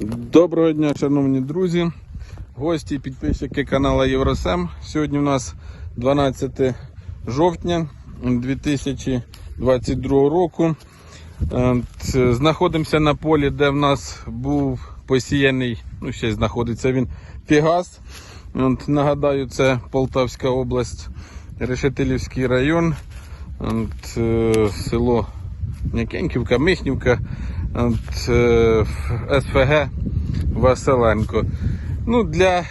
Доброго дня, шановні друзі, гості, підписчики каналу Євросем. Сьогодні у нас 12 жовтня 2022 року. Е, Знаходимося на полі, де в нас був посіяний, ну ще знаходиться він Пігас. От, нагадаю, це Полтавська область, Решетилівський район, От, е, село М'якеньківка, Михнівка, СФГ Василенко. Ну, для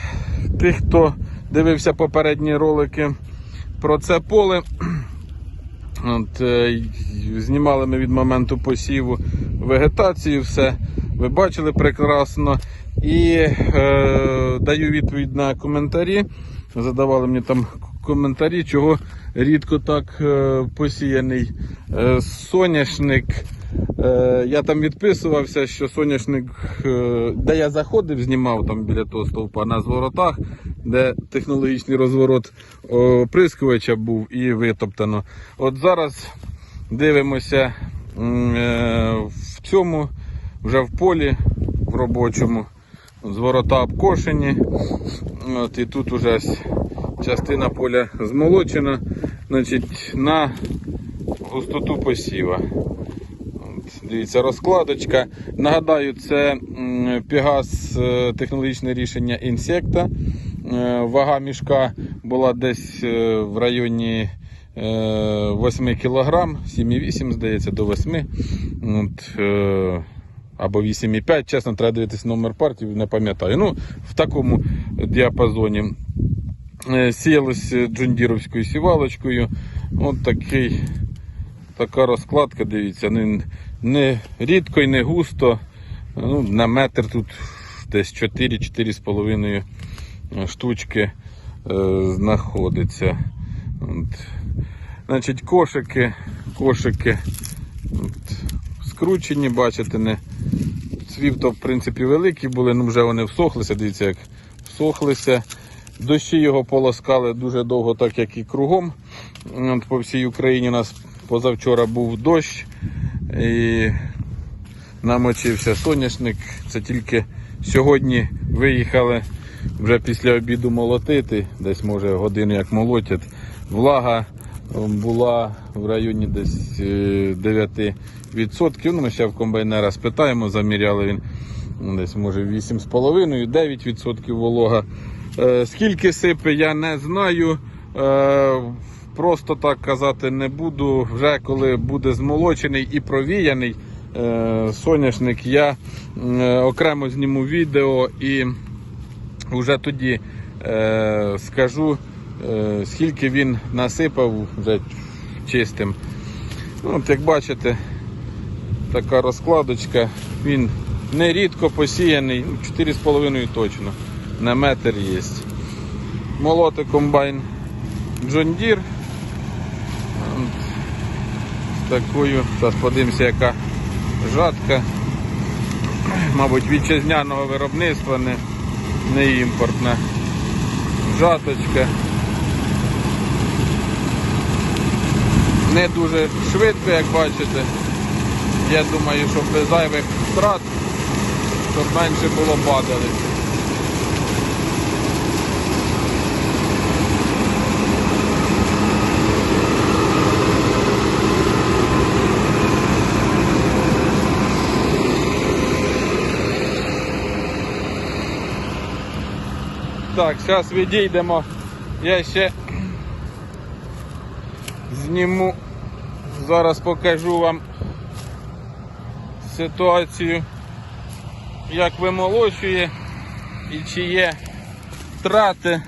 тих, хто дивився попередні ролики про це поле. От, е, знімали ми від моменту посіву вегетацію, все ви бачили прекрасно. І е, даю відповідь на коментарі. Задавали мені там коментарі, чого рідко так е, посіяний е, соняшник. Е, я там відписувався, що соняшник, де я заходив, знімав там біля того стовпа на зворотах, де технологічний розворот оприскувача був і витоптано. От зараз дивимося в цьому, вже в полі, в робочому. Зворота обкошені. От, і тут уже частина поля змолочена. Значить, на густоту посіва. Дивіться, розкладочка. Нагадаю, це м, Пегас е, технологічне рішення інсекта. Е, Вага мішка була десь е, в районі е, 8 кг, 7,8, здається, до 8. От, або 8,5, чесно, треба дивитися номер партії, не пам'ятаю. Ну, в такому діапазоні. Е, Сіялось джундіровською сівалочкою. От такий, така розкладка, дивіться, не, не рідко і не густо. Ну, на метр тут десь 4-4,5 штучки е, знаходиться. От. Значить, кошики, кошики от, скручені, бачите, не. Цвів то в принципі великі були, ну вже вони всохлися, дивіться, як всохлися. Дощі його полоскали дуже довго, так як і кругом. От по всій Україні у нас позавчора був дощ і намочився соняшник. Це тільки сьогодні виїхали вже після обіду молотити, десь може годину як молотять. Влага була в районі десь е, 9%. Ну, ми ще в комбайнера спитаємо, заміряли він десь може 8,5-9% волога. Е, Скільки сипе, я не знаю. Е, Просто так казати не буду. Вже коли буде змолочений і провіяний е, соняшник, я окремо зніму відео і вже тоді скажу, скільки він насипав вже чистим. Ну, От, як бачите, така розкладочка. Він не рідко посіяний, ну, 4,5 точно. На метр є. Молоти комбайн John Deere. З такою, зараз подивимося, яка жатка. Мабуть, вітчизняного виробництва, не, не імпортна. Жаточка. Не дуже швидко, як бачите. Я думаю, що без зайвих втрат, щоб менше було падали. Так, зараз відійдемо. Я ще зніму. Зараз покажу вам ситуацію, як вимолочує і чи є втрати.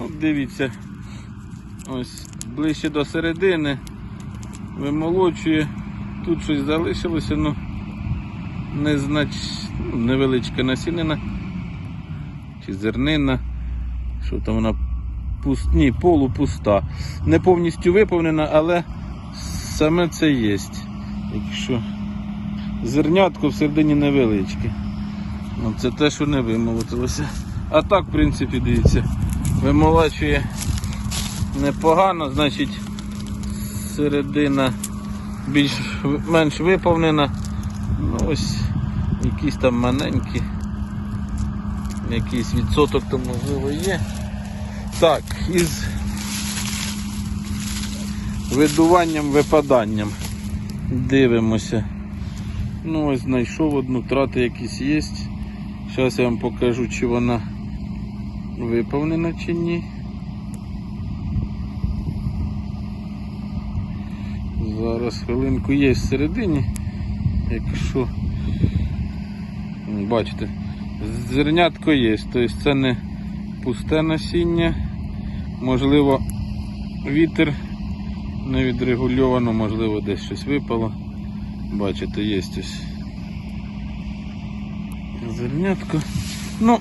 От дивіться, ось ближче до середини вимолочує. Тут щось залишилося, ну незнач... ну, невеличка насінина чи зернина. Що там вона пуст... Ні, полупуста. Не повністю виповнена, але саме це є. Якщо зернятко всередині невеличке. Ну, Це те, що не вимолотилося. А так, в принципі, дивіться, вимолачує непогано, значить середина більш-менш виповнена. Ну, ось якісь там маленькі якийсь відсоток, то можливо є. Так, із видуванням, випаданням. Дивимося. Ну ось знайшов одну, трати якісь є. Зараз я вам покажу, чи вона виповнена чи ні. Зараз хвилинку є всередині. Якщо бачите, зернятко є, тобто це не пусте насіння. Можливо, вітер не відрегульовано, можливо, десь щось випало. Бачите, є ось зернятко. Ну,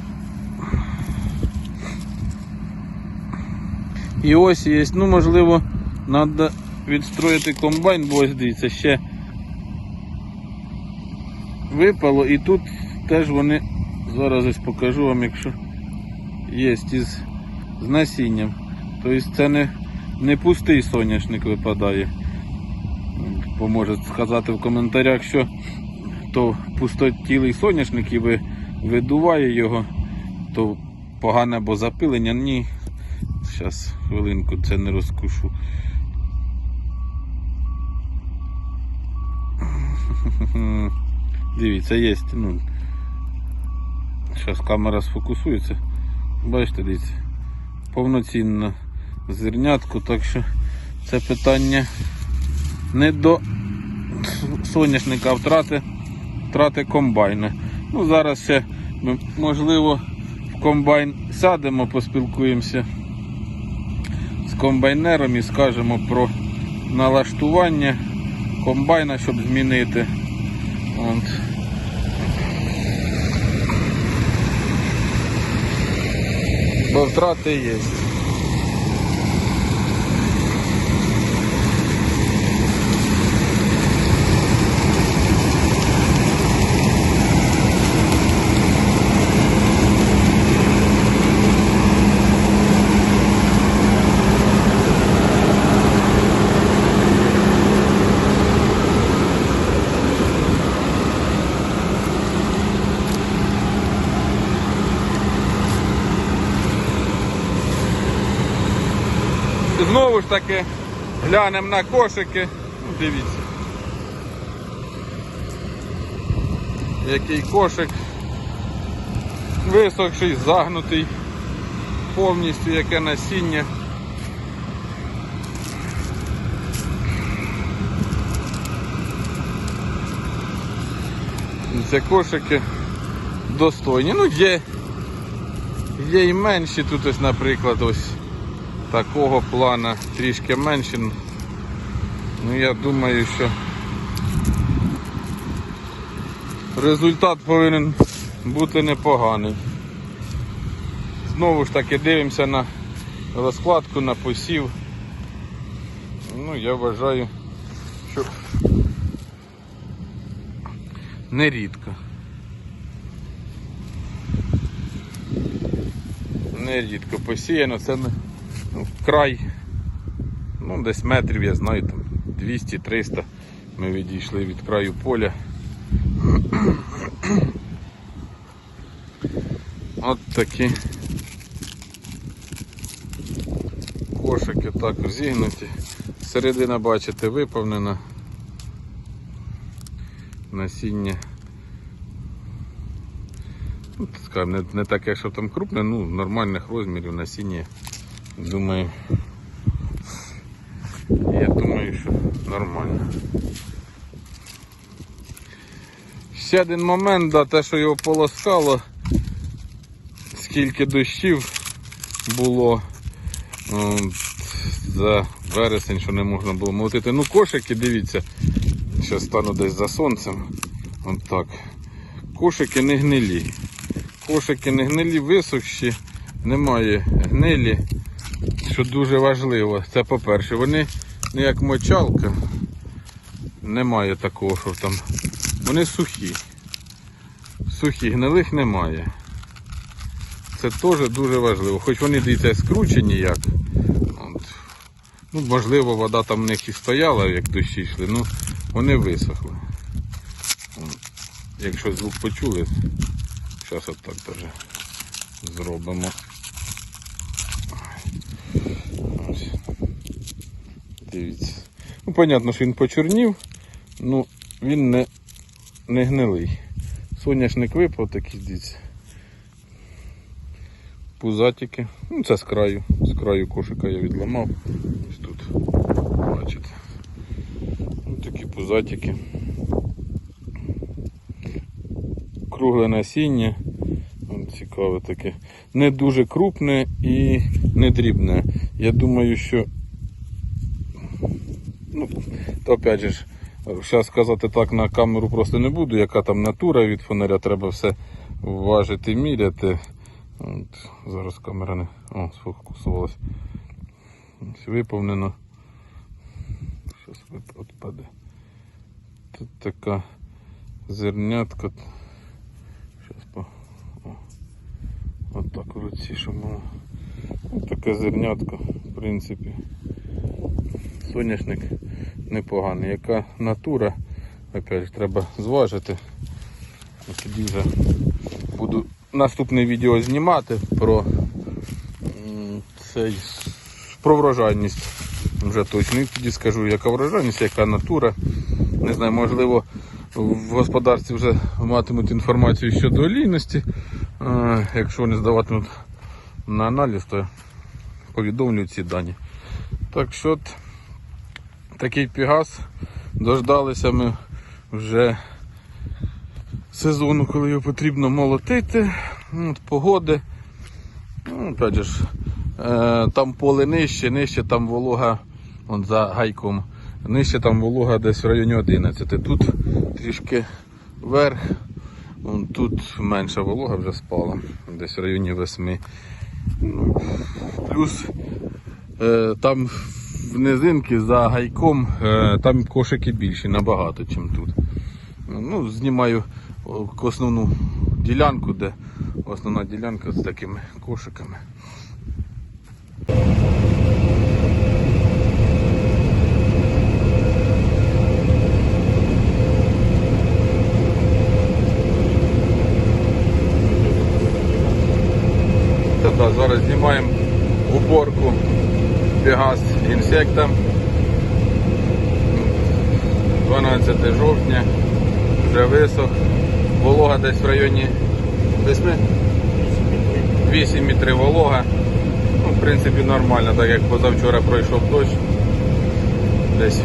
і ось є, ну можливо, треба відстроїти комбайн, бо ось дивіться, ще випало і тут теж вони, зараз ось покажу вам, якщо є із з насінням. Тобто це не, не пустий соняшник випадає. Поможе сказати в коментарях, що то пустотілий соняшник і ви, видуває його, то погане або запилення. Ні. Зараз хвилинку це не розкушу. Дивіться, є. Ну, зараз камера сфокусується. Бачите, дивіться, повноцінно зернятку, так що це питання не до соняшника втрати, втрати комбайна. Ну, зараз ще ми, можливо в комбайн сядемо, поспілкуємося з комбайнером і скажемо про налаштування комбайна, щоб змінити. От. Бо втрати є. Знову ж таки глянемо на кошики. Ну, Дивіться. Який кошик. Висохший, загнутий, повністю яке насіння. Це кошики достойні. Ну є, є і менші тут ось, наприклад, ось такого плана трішки менше. Ну я думаю, що результат повинен бути непоганий. Знову ж таки дивимося на розкладку, на посів. Ну, я вважаю, що нерідко. Нерідко посіяно, це не ну, край, ну десь метрів, я знаю, там 200-300 ми відійшли від краю поля. От такі кошики також зігнуті. Середина, бачите, виповнена. Насіння. Ну, не, не таке, що там крупне, ну нормальних розмірів насіння. Думаю, я думаю, що нормально. Ще один момент, да, те, що його полоскало, скільки дощів було о, за вересень, що не можна було молотити. Ну, кошики, дивіться, ще стану десь за сонцем. От так. Кошики не гнилі. Кошики не гнилі, висохші, немає гнилі що дуже важливо. Це по-перше, вони не як мочалка, немає такого, що там. Вони сухі. Сухі, гнилих немає. Це теж дуже важливо. Хоч вони дивіться скручені як. От. Ну, Можливо, вода там в них і стояла, як дощі йшли, ну вони висохли. Якщо звук почули, зараз от так зробимо. Ось. Дивіться. Ну, понятно, що він почорнів, ну він не, не гнилий. Соняшник випав такий, дивіться. Пузатики. Ну, це з краю. З краю кошика я відламав. Ось тут. Бачите. Ось такі пузатики. Кругле насіння. Цікаве таке. Не дуже крупне і не дрібне. Я думаю, що. Ну, то опять же зараз сказати так на камеру просто не буду, яка там натура від фонаря, треба все важити, міряти. От, зараз камера не. О, сфокусувалась. Виповнено. Зараз відпаде. Тут така зернятка. Зараз по. О. От так в руці, що було. Ось таке зернятко, в принципі. Соняшник непоганий. Яка натура, опять же, треба зважити. Тоді вже буду наступне відео знімати про цей про врожайність. Вже точно І тоді скажу, яка врожайність, яка натура. Не знаю, можливо, в господарстві вже матимуть інформацію щодо олійності. Е, Якщо вони здаватимуть на аналіз, то повідомлю ці дані. Так що такий пігас. Дождалися ми вже сезону, коли його потрібно молотити. От, погоди. Ну, опять же, е, там поле нижче, нижче там волога он за гайком. Нижче там волога десь в районі 11. Тут трішки вверх. Вон Тут менша волога вже спала, десь в районі 8. Ну, плюс е, там в низинки за гайком е, там кошики більші набагато, ніж тут. Ну, знімаю основну ділянку, де основна ділянка з такими кошиками. Зараз знімаємо уборку Пегас інсектам. 12 жовтня, вже висох. Волога десь в районі 8? 8,3 волога. Ну, в принципі, нормально, так як позавчора пройшов дощ. Десь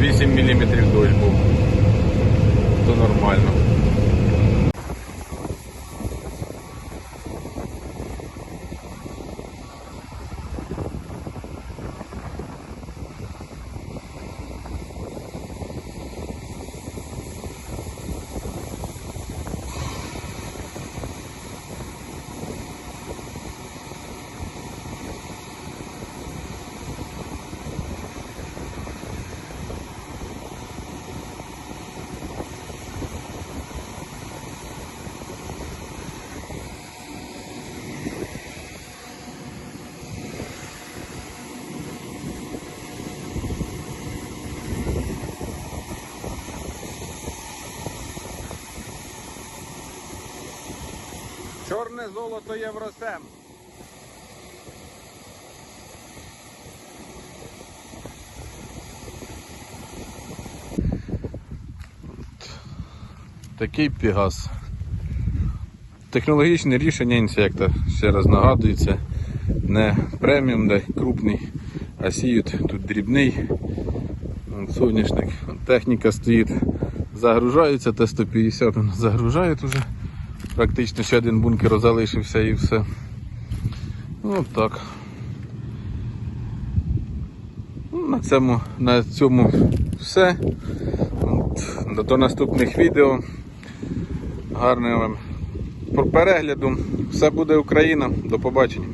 8 мм дощ був. То нормально. Чорне золото Євросем. Такий пігас. Технологічне рішення інсекта, ще раз нагадується, не преміум, де крупний, а сіють тут дрібний. Соняшник, техніка стоїть, загружається, Т-150 загружають уже. Практично ще один бункер залишився і все. Ну так. Ну, На цьому, на цьому все. До наступних відео. Гарного вам перегляду. Все буде Україна. До побачення.